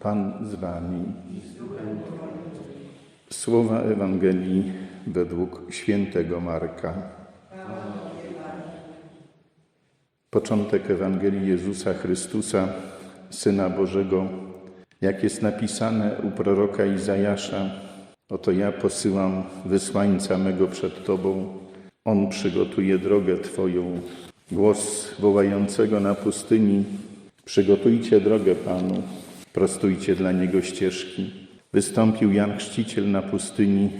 Pan z Wami. Słowa Ewangelii według świętego Marka. Początek Ewangelii Jezusa Chrystusa, Syna Bożego, jak jest napisane u proroka Izajasza, oto ja posyłam wysłańca mego przed Tobą, On przygotuje drogę Twoją. Głos wołającego na pustyni, przygotujcie drogę Panu, prostujcie dla Niego ścieżki. Wystąpił Jan Chrzciciel na pustyni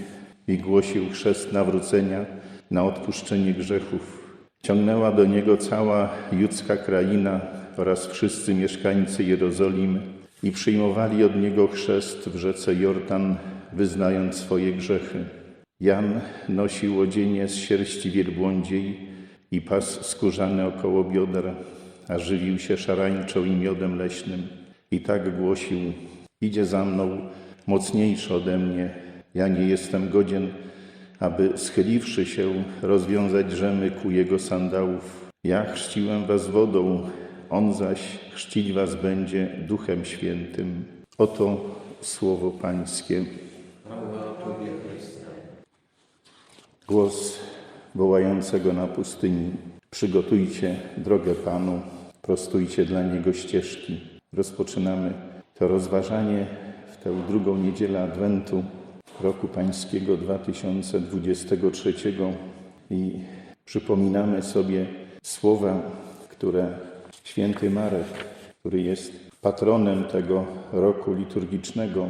i głosił chrzest nawrócenia na odpuszczenie grzechów. Ciągnęła do Niego cała judzka kraina oraz wszyscy mieszkańcy Jerozolimy i przyjmowali od Niego chrzest w rzece Jordan, wyznając swoje grzechy. Jan nosił odzienie z sierści wielbłądziej i pas skórzany około bioder, a żywił się szarańczą i miodem leśnym. I tak głosił, idzie za mną mocniejszy ode mnie, ja nie jestem godzien, aby schyliwszy się rozwiązać rzemy ku jego sandałów. Ja chrzciłem was wodą, on zaś chrzcić was będzie Duchem Świętym. Oto słowo Pańskie. Głos wołającego na pustyni: Przygotujcie drogę Panu, prostujcie dla Niego ścieżki. Rozpoczynamy to rozważanie w tę drugą niedzielę Adwentu roku Pańskiego 2023 i przypominamy sobie słowa, które święty Marek, który jest patronem tego roku liturgicznego,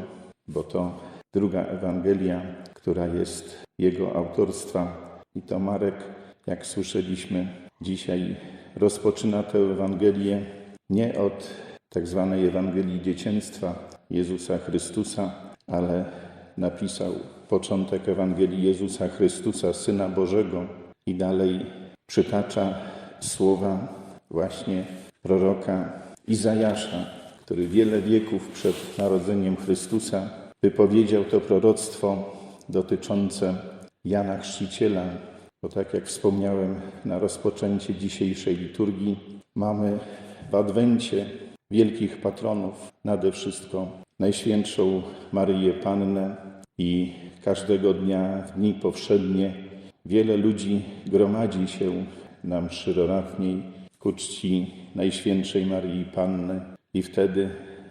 bo to druga Ewangelia, która jest jego autorstwa. I to Marek, jak słyszeliśmy dzisiaj, rozpoczyna tę Ewangelię nie od tak zwanej Ewangelii dzieciństwa Jezusa Chrystusa, ale napisał początek Ewangelii Jezusa Chrystusa, Syna Bożego, i dalej przytacza słowa właśnie proroka Izajasza, który wiele wieków przed narodzeniem Chrystusa wypowiedział to proroctwo dotyczące Jana Chrzciciela, bo tak jak wspomniałem na rozpoczęcie dzisiejszej liturgii, mamy w Adwencie wielkich patronów, nade wszystko Najświętszą Maryję Pannę i każdego dnia w dni powszednie wiele ludzi gromadzi się na mszy Rorachniej ku czci Najświętszej Maryi Panny i wtedy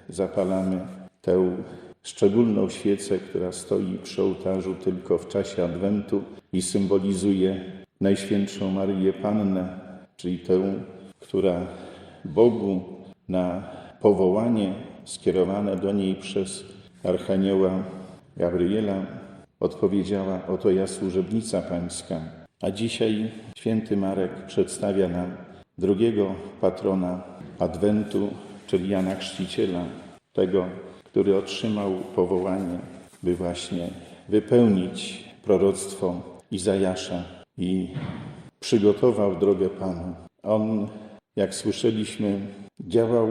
zapalamy tę szczególną świecę, która stoi przy ołtarzu tylko w czasie Adwentu i symbolizuje Najświętszą Maryję Pannę, czyli tę, która Bogu na powołanie skierowane do niej przez Archanioła Gabriela odpowiedziała: Oto ja służebnica Pańska. A dzisiaj święty Marek przedstawia nam drugiego patrona Adwentu, czyli Jana Chrzciciela, tego, który otrzymał powołanie, by właśnie wypełnić proroctwo Izajasza i przygotował drogę Panu. On, jak słyszeliśmy, działał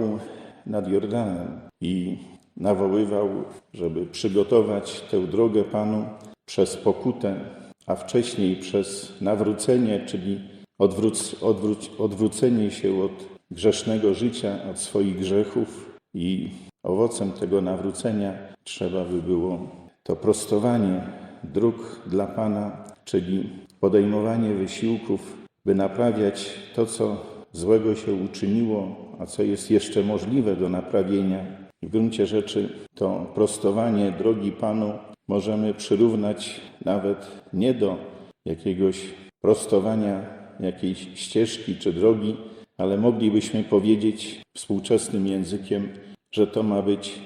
nad Jordanem i nawoływał, żeby przygotować tę drogę Panu przez pokutę, a wcześniej przez nawrócenie, czyli odwróc, odwróć, odwrócenie się od grzesznego życia, od swoich grzechów i owocem tego nawrócenia trzeba by było to prostowanie dróg dla Pana, czyli podejmowanie wysiłków, by naprawiać to, co złego się uczyniło, a co jest jeszcze możliwe do naprawienia. W gruncie rzeczy to prostowanie drogi Panu możemy przyrównać nawet nie do jakiegoś prostowania jakiejś ścieżki czy drogi, ale moglibyśmy powiedzieć współczesnym językiem, że to ma być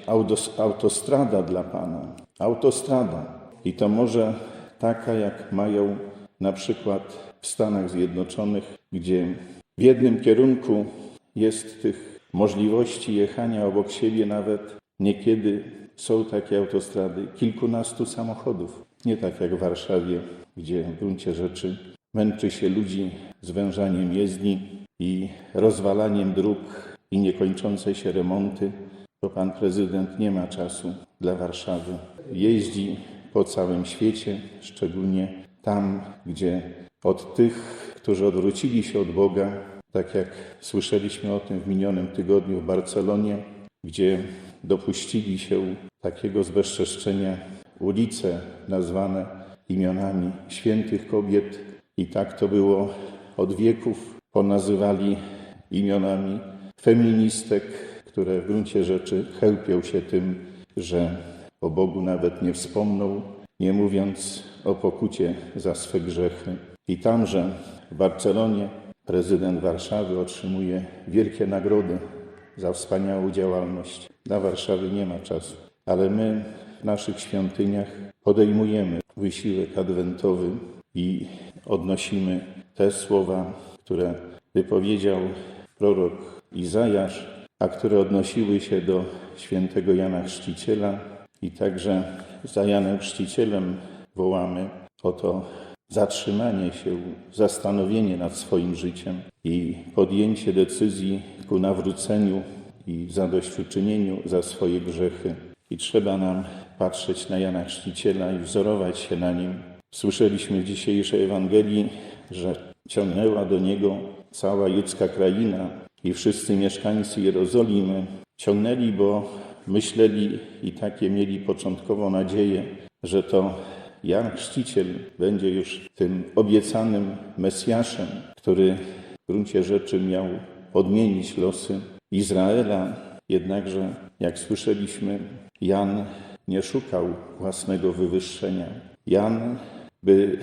autostrada dla Pana. Autostrada. I to może taka, jak mają na przykład w Stanach Zjednoczonych, gdzie w jednym kierunku jest tych możliwości jechania obok siebie nawet niekiedy są takie autostrady kilkunastu samochodów. Nie tak jak w Warszawie, gdzie w gruncie rzeczy męczy się ludzi zwężaniem jezdni i rozwalaniem dróg i niekończące się remonty, to pan prezydent nie ma czasu dla Warszawy. Jeździ po całym świecie, szczególnie tam, gdzie od tych, którzy odwrócili się od Boga, tak jak słyszeliśmy o tym w minionym tygodniu w Barcelonie, gdzie dopuścili się takiego zbezczeszczenia ulice nazwane imionami świętych kobiet i tak to było od wieków. Ponazywali imionami feministek, które w gruncie rzeczy chełpią się tym, że o Bogu nawet nie wspomną, nie mówiąc o pokucie za swe grzechy. I tamże w Barcelonie prezydent Warszawy otrzymuje wielkie nagrody za wspaniałą działalność. Dla Warszawy nie ma czasu, ale my w naszych świątyniach podejmujemy wysiłek adwentowy i odnosimy te słowa, które wypowiedział prorok Izajasz, a które odnosiły się do świętego Jana Chrzciciela i także za Janem Chrzcicielem wołamy o to zatrzymanie się, zastanowienie nad swoim życiem i podjęcie decyzji ku nawróceniu i zadośćuczynieniu za swoje grzechy. I trzeba nam patrzeć na Jana Chrzciciela i wzorować się na nim. Słyszeliśmy w dzisiejszej Ewangelii, że ciągnęła do niego cała judzka kraina i wszyscy mieszkańcy Jerozolimy. Ciągnęli, bo myśleli i takie mieli początkowo nadzieję, że to Jan Chrzciciel będzie już tym obiecanym Mesjaszem, który w gruncie rzeczy miał odmienić losy Izraela. Jednakże, jak słyszeliśmy, Jan nie szukał własnego wywyższenia. Jan, by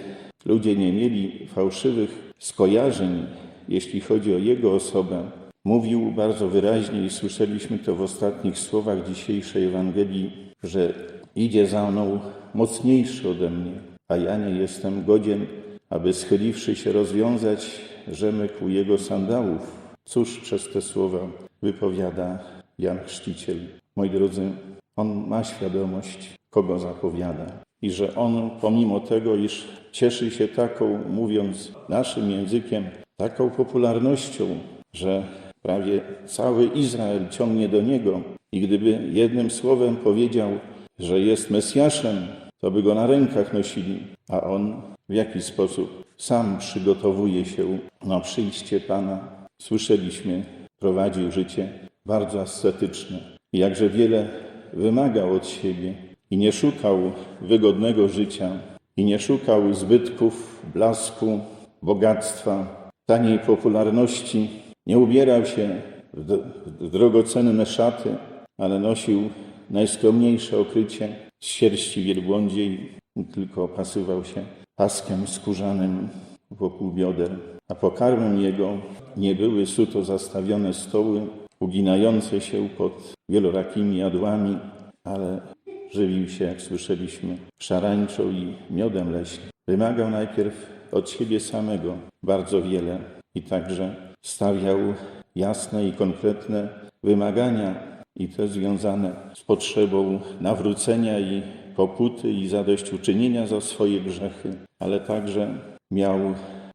ludzie nie mieli fałszywych skojarzeń, jeśli chodzi o jego osobę, mówił bardzo wyraźnie i słyszeliśmy to w ostatnich słowach dzisiejszej Ewangelii, że idzie za mną mocniejszy ode mnie, a ja nie jestem godzien, aby schyliwszy się rozwiązać rzemek u jego sandałów. Cóż przez te słowa wypowiada Jan Chrzciciel? Moi drodzy, on ma świadomość, kogo zapowiada. I że on, pomimo tego, iż cieszy się taką, mówiąc naszym językiem, taką popularnością, że prawie cały Izrael ciągnie do niego, i gdyby jednym słowem powiedział, że jest Mesjaszem, to by go na rękach nosili, a on w jaki sposób sam przygotowuje się na przyjście Pana. Słyszeliśmy, prowadził życie bardzo ascetyczne. I jakże wiele wymagał od siebie i nie szukał wygodnego życia, i nie szukał zbytków, blasku, bogactwa, taniej popularności. Nie ubierał się w, drogocenne szaty, ale nosił najskromniejsze okrycie z sierści wielbłądziej tylko opasywał się paskiem skórzanym wokół bioder. A pokarmem jego nie były suto zastawione stoły, uginające się pod wielorakimi jadłami, ale żywił się, jak słyszeliśmy, szarańczą i miodem leśnym. Wymagał najpierw od siebie samego bardzo wiele i także stawiał jasne i konkretne wymagania i te związane z potrzebą nawrócenia i pokuty i zadośćuczynienia za swoje grzechy, ale także miał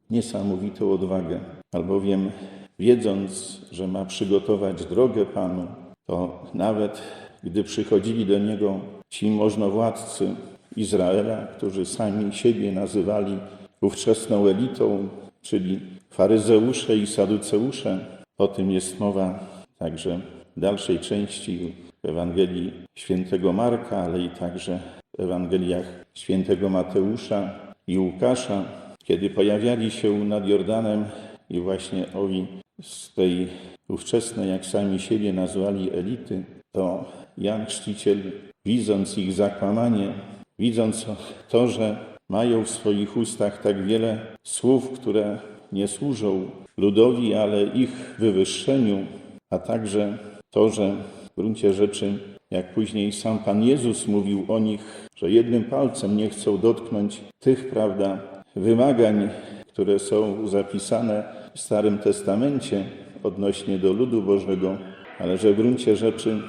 niesamowitą odwagę, albowiem wiedząc, że ma przygotować drogę Panu, to nawet gdy przychodzili do niego ci możnowładcy Izraela, którzy sami siebie nazywali ówczesną elitą, czyli faryzeusze i saduceusze, o tym jest mowa także dalszej części Ewangelii świętego Marka, ale i także w Ewangeliach świętego Mateusza i Łukasza, kiedy pojawiali się nad Jordanem i właśnie owi z tej ówczesnej, jak sami siebie nazwali, elity, to Jan Chrzciciel, widząc ich zakłamanie, widząc to, że mają w swoich ustach tak wiele słów, które nie służą ludowi, ale ich wywyższeniu, a także to, że w gruncie rzeczy, jak później sam Pan Jezus mówił o nich, że jednym palcem nie chcą dotknąć tych, prawda, wymagań, które są zapisane w Starym Testamencie odnośnie do ludu Bożego, ale że w gruncie rzeczy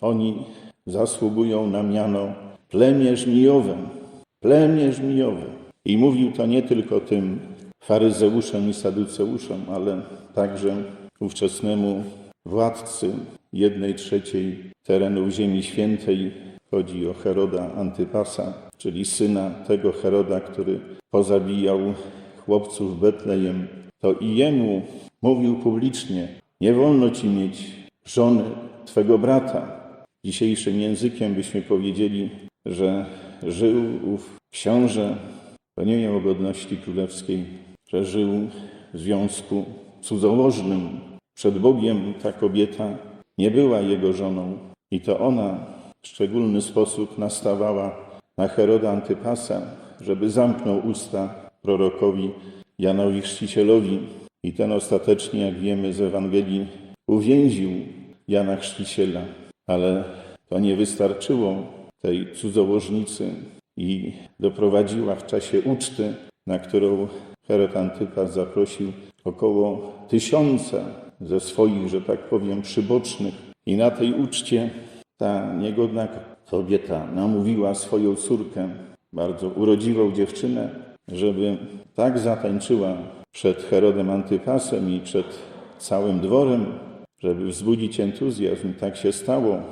oni zasługują na miano plemię żmijowe, plemię żmijowe. I mówił to nie tylko tym faryzeuszom i saduceuszom, ale także ówczesnemu władcy jednej trzeciej terenów Ziemi Świętej. Chodzi o Heroda Antypasa, czyli syna tego Heroda, który pozabijał chłopców Betlejem. To i jemu mówił publicznie, nie wolno ci mieć żony twego brata. dzisiejszym językiem byśmy powiedzieli, że żył ów książę, to nie miał godności królewskiej, że żył w związku cudzołożnym. Przed Bogiem ta kobieta nie była jego żoną i to ona w szczególny sposób nastawała na Heroda Antypasa, żeby zamknął usta prorokowi Janowi Chrzcicielowi. I ten ostatecznie, jak wiemy z Ewangelii, uwięził Jana Chrzciciela. Ale to nie wystarczyło tej cudzołożnicy i doprowadziła w czasie uczty, na którą Herod Antypas zaprosił około tysiąca ze swoich, że tak powiem, przybocznych. I na tej uczcie ta niegodna kobieta namówiła swoją córkę, bardzo urodziwą dziewczynę, żeby tak zatańczyła przed Herodem Antypasem i przed całym dworem, żeby wzbudzić entuzjazm. Tak się stało.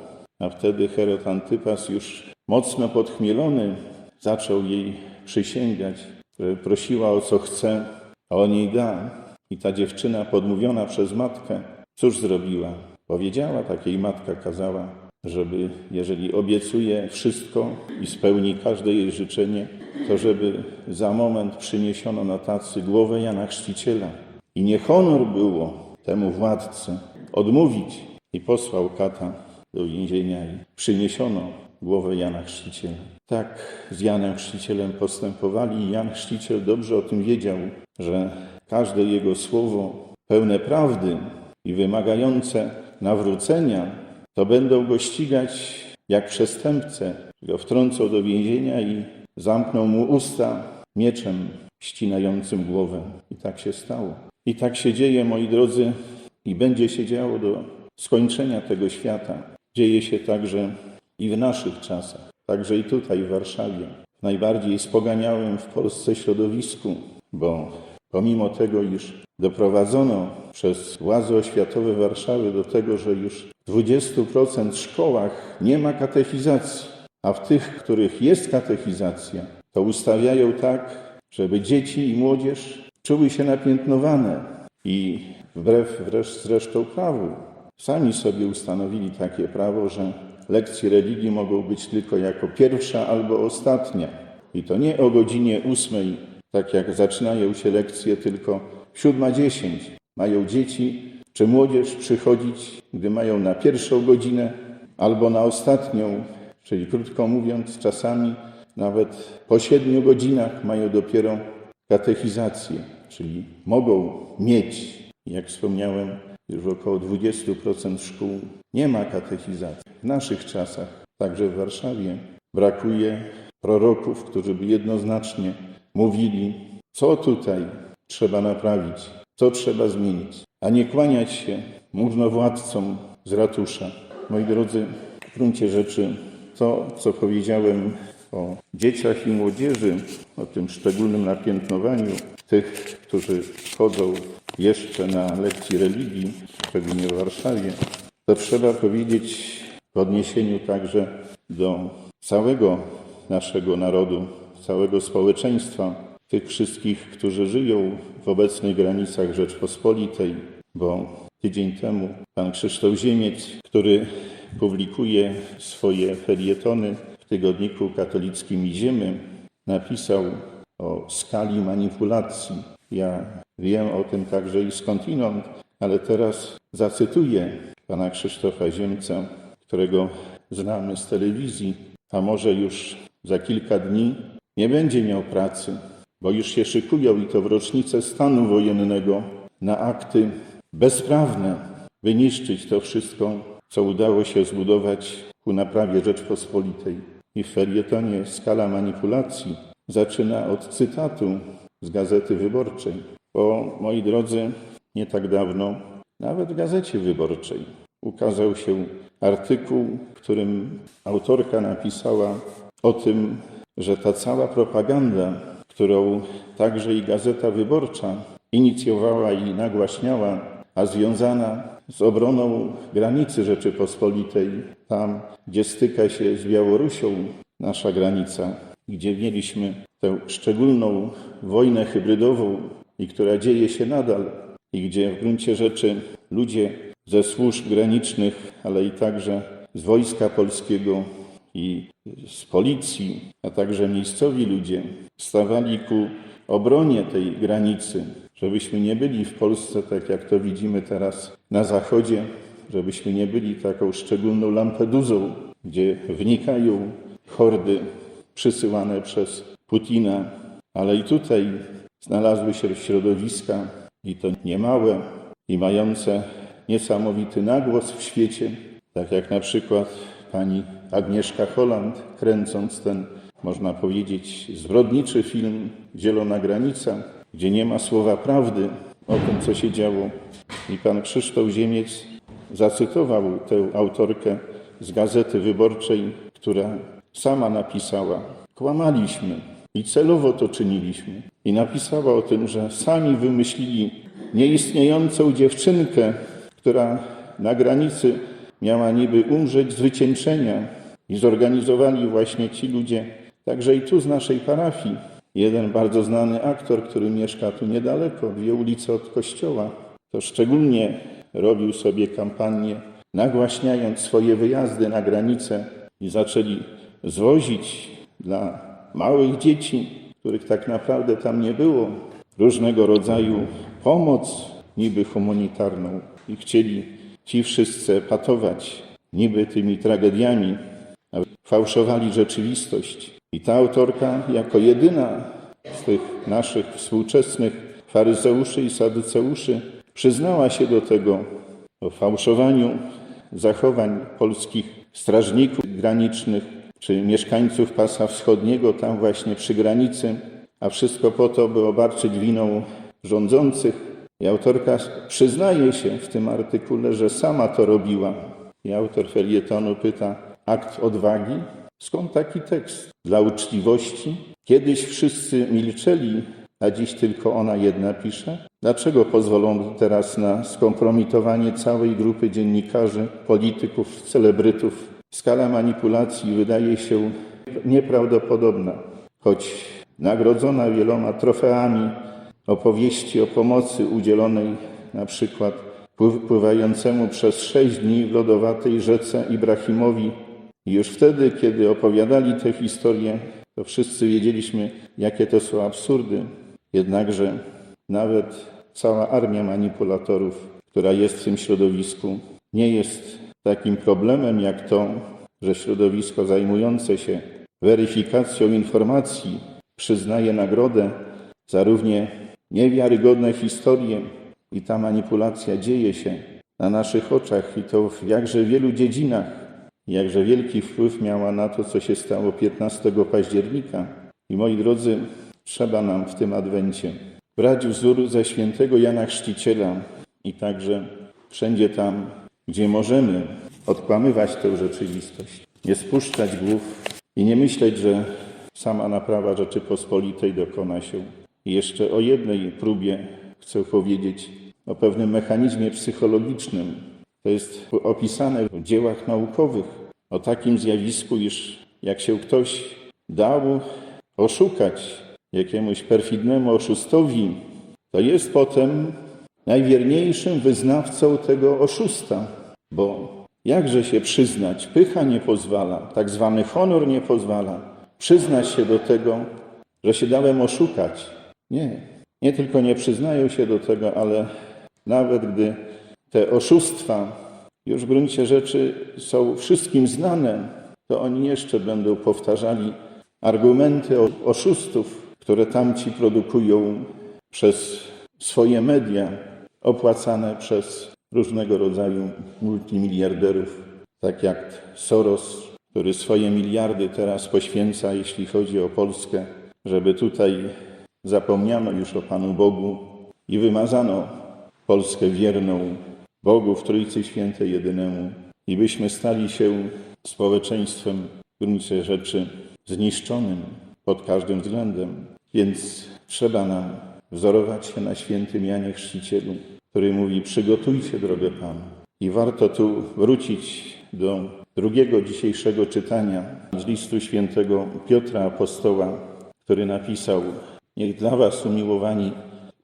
A wtedy Herod Antypas już mocno podchmielony zaczął jej przysięgać, że prosiła o co chce, a on jej da. I ta dziewczyna podmówiona przez matkę, cóż zrobiła? Powiedziała, takiej matka kazała, żeby jeżeli obiecuje wszystko i spełni każde jej życzenie, to żeby za moment przyniesiono na tacy głowę Jana Chrzciciela. I nie honor było temu władcy odmówić i posłał kata do więzienia i przyniesiono głowę Jana Chrzciciela. Tak z Janem Chrzcicielem postępowali i Jan Chrzciciel dobrze o tym wiedział, że każde jego słowo pełne prawdy i wymagające nawrócenia, to będą go ścigać jak przestępcę. Go wtrącą do więzienia i zamkną mu usta mieczem ścinającym głowę. I tak się stało. I tak się dzieje, moi drodzy, i będzie się działo do skończenia tego świata. Dzieje się także i w naszych czasach, także i tutaj w Warszawie, w najbardziej spoganiałym w Polsce środowisku, bo pomimo tego, iż doprowadzono przez władze oświatowe Warszawy do tego, że już w 20% szkołach nie ma katechizacji, a w tych, w których jest katechizacja, to ustawiają tak, żeby dzieci i młodzież czuły się napiętnowane i wbrew zresztą prawu sami sobie ustanowili takie prawo, że lekcje religii mogą być tylko jako pierwsza albo ostatnia. I to nie o godzinie ósmej, tak jak zaczynają się lekcje, tylko siódma dziesięć. Mają dzieci czy młodzież przychodzić, gdy mają na pierwszą godzinę albo na ostatnią, czyli krótko mówiąc, czasami nawet po siedmiu godzinach mają dopiero katechizację, czyli mogą mieć, jak wspomniałem, już około 20% szkół nie ma katechizacji. W naszych czasach, także w Warszawie, brakuje proroków, którzy by jednoznacznie mówili, co tutaj trzeba naprawić, co trzeba zmienić, a nie kłaniać się możnowładcom z ratusza. Moi drodzy, w gruncie rzeczy to, co powiedziałem o dzieciach i młodzieży, o tym szczególnym napiętnowaniu tych, którzy chodzą jeszcze na lekcji religii, szczególnie w Warszawie, to trzeba powiedzieć w odniesieniu także do całego naszego narodu, całego społeczeństwa, tych wszystkich, którzy żyją w obecnych granicach Rzeczpospolitej, bo tydzień temu pan Krzysztof Ziemiec, który publikuje swoje felietony w tygodniku katolickim Idziemy, napisał o skali manipulacji. Ja wiem o tym także i skądinąd, ale teraz zacytuję pana Krzysztofa Ziemca, którego znamy z telewizji, a może już za kilka dni nie będzie miał pracy, bo już się szykują i to w rocznicę stanu wojennego na akty bezprawne, wyniszczyć to wszystko, co udało się zbudować ku naprawie Rzeczpospolitej. I w felietonie Skala manipulacji zaczyna od cytatu z Gazety Wyborczej. Bo, moi drodzy, nie tak dawno, nawet w Gazecie Wyborczej, ukazał się artykuł, w którym autorka napisała o tym, że ta cała propaganda, którą także i Gazeta Wyborcza inicjowała i nagłaśniała, a związana z obroną granicy Rzeczypospolitej, tam gdzie styka się z Białorusią nasza granica, gdzie mieliśmy tę szczególną wojnę hybrydową i która dzieje się nadal, i gdzie w gruncie rzeczy ludzie ze służb granicznych, ale i także z Wojska Polskiego i z policji, a także miejscowi ludzie stawali ku obronie tej granicy, żebyśmy nie byli w Polsce, tak jak to widzimy teraz na Zachodzie, żebyśmy nie byli taką szczególną Lampedusą, gdzie wnikają hordy przysyłane przez Putina, ale i tutaj znalazły się środowiska, i to niemałe, i mające niesamowity nagłos w świecie, tak jak na przykład pani Agnieszka Holland, kręcąc ten, można powiedzieć, zbrodniczy film Zielona Granica, gdzie nie ma słowa prawdy o tym, co się działo. I pan Krzysztof Ziemiec zacytował tę autorkę z Gazety Wyborczej, która sama napisała: Kłamaliśmy i celowo to czyniliśmy. I napisała o tym, że sami wymyślili nieistniejącą dziewczynkę, która na granicy miała niby umrzeć z wycieńczenia i zorganizowali właśnie ci ludzie, także i tu z naszej parafii. Jeden bardzo znany aktor, który mieszka tu niedaleko, dwie ulice od kościoła, to szczególnie robił sobie kampanię, nagłaśniając swoje wyjazdy na granicę i zaczęli zwozić dla małych dzieci, których tak naprawdę tam nie było, różnego rodzaju pomoc, niby humanitarną, i chcieli ci wszyscy patować niby tymi tragediami, a fałszowali rzeczywistość. I ta autorka, jako jedyna z tych naszych współczesnych faryzeuszy i saduceuszy, przyznała się do tego, o fałszowaniu zachowań polskich strażników granicznych czy mieszkańców pasa wschodniego, tam właśnie przy granicy, a wszystko po to, by obarczyć winą rządzących. I autorka przyznaje się w tym artykule, że sama to robiła. I autor felietonu pyta, akt odwagi? Skąd taki tekst? Dla uczciwości? Kiedyś wszyscy milczeli, a dziś tylko ona jedna pisze? Dlaczego pozwolono teraz na skompromitowanie całej grupy dziennikarzy, polityków, celebrytów? Skala manipulacji wydaje się nieprawdopodobna, choć nagrodzona wieloma trofeami opowieści o pomocy udzielonej na przykład pływającemu przez sześć dni w lodowatej rzece Ibrahimowi. I już wtedy, kiedy opowiadali tę historię, to wszyscy wiedzieliśmy, jakie to są absurdy. Jednakże nawet cała armia manipulatorów, która jest w tym środowisku, nie jest takim problemem jak to, że środowisko zajmujące się weryfikacją informacji przyznaje nagrodę za równie niewiarygodne historie i ta manipulacja dzieje się na naszych oczach i to w jakże wielu dziedzinach. Jakże wielki wpływ miała na to, co się stało 15 października. I moi drodzy, trzeba nam w tym adwencie brać wzór ze świętego Jana Chrzciciela i także wszędzie tam, gdzie możemy odkłamywać tę rzeczywistość, nie spuszczać głów i nie myśleć, że sama naprawa Rzeczypospolitej dokona się. I jeszcze o jednej próbie chcę powiedzieć, o pewnym mechanizmie psychologicznym. To jest opisane w dziełach naukowych, o takim zjawisku, iż jak się ktoś dał oszukać jakiemuś perfidnemu oszustowi, to jest potem najwierniejszym wyznawcą tego oszusta, bo jakże się przyznać? Pycha nie pozwala, tak zwany honor nie pozwala. Przyznać się do tego, że się dałem oszukać. Nie, nie tylko nie przyznają się do tego, ale nawet gdy te oszustwa już w gruncie rzeczy są wszystkim znane, to oni jeszcze będą powtarzali argumenty oszustów, które tamci produkują przez swoje media, opłacane przez różnego rodzaju multimiliarderów, tak jak Soros, który swoje miliardy teraz poświęca, jeśli chodzi o Polskę, żeby tutaj zapomniano już o Panu Bogu i wymazano Polskę wierną Bogu w Trójcy Świętej jedynemu i byśmy stali się społeczeństwem w gruncie rzeczy zniszczonym pod każdym względem. Więc trzeba nam wzorować się na świętym Janie Chrzcicielu, który mówi przygotujcie drogę Panu. I warto tu wrócić do drugiego dzisiejszego czytania z listu świętego Piotra Apostoła, który napisał Niech dla was, umiłowani,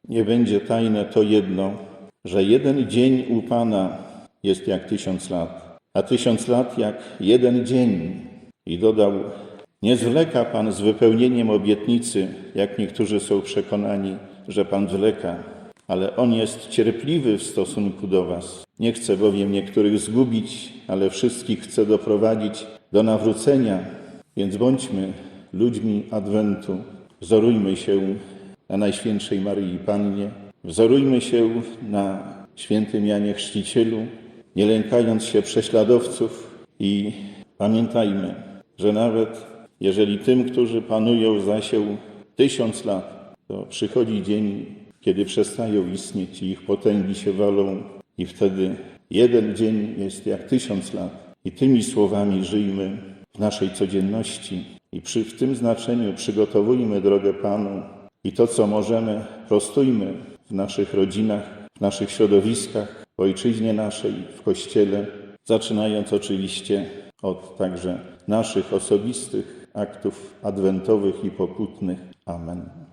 nie będzie tajne to jedno, że jeden dzień u Pana jest jak tysiąc lat, a tysiąc lat jak jeden dzień. I dodał, nie zwleka Pan z wypełnieniem obietnicy, jak niektórzy są przekonani, że Pan zwleka, ale On jest cierpliwy w stosunku do Was. Nie chce bowiem niektórych zgubić, ale wszystkich chce doprowadzić do nawrócenia. Więc bądźmy ludźmi Adwentu. Wzorujmy się na Najświętszej Maryi Pannie. Wzorujmy się na świętym Janie Chrzcicielu, nie lękając się prześladowców i pamiętajmy, że nawet jeżeli tym, którzy panują, zasiał tysiąc lat, to przychodzi dzień, kiedy przestają istnieć i ich potęgi się walą i wtedy jeden dzień jest jak tysiąc lat. I tymi słowami żyjmy w naszej codzienności i przy, w tym znaczeniu przygotowujmy drogę Panu i to, co możemy, prostujmy w naszych rodzinach, w naszych środowiskach, w ojczyźnie naszej, w Kościele, zaczynając oczywiście od także naszych osobistych aktów adwentowych i pokutnych. Amen.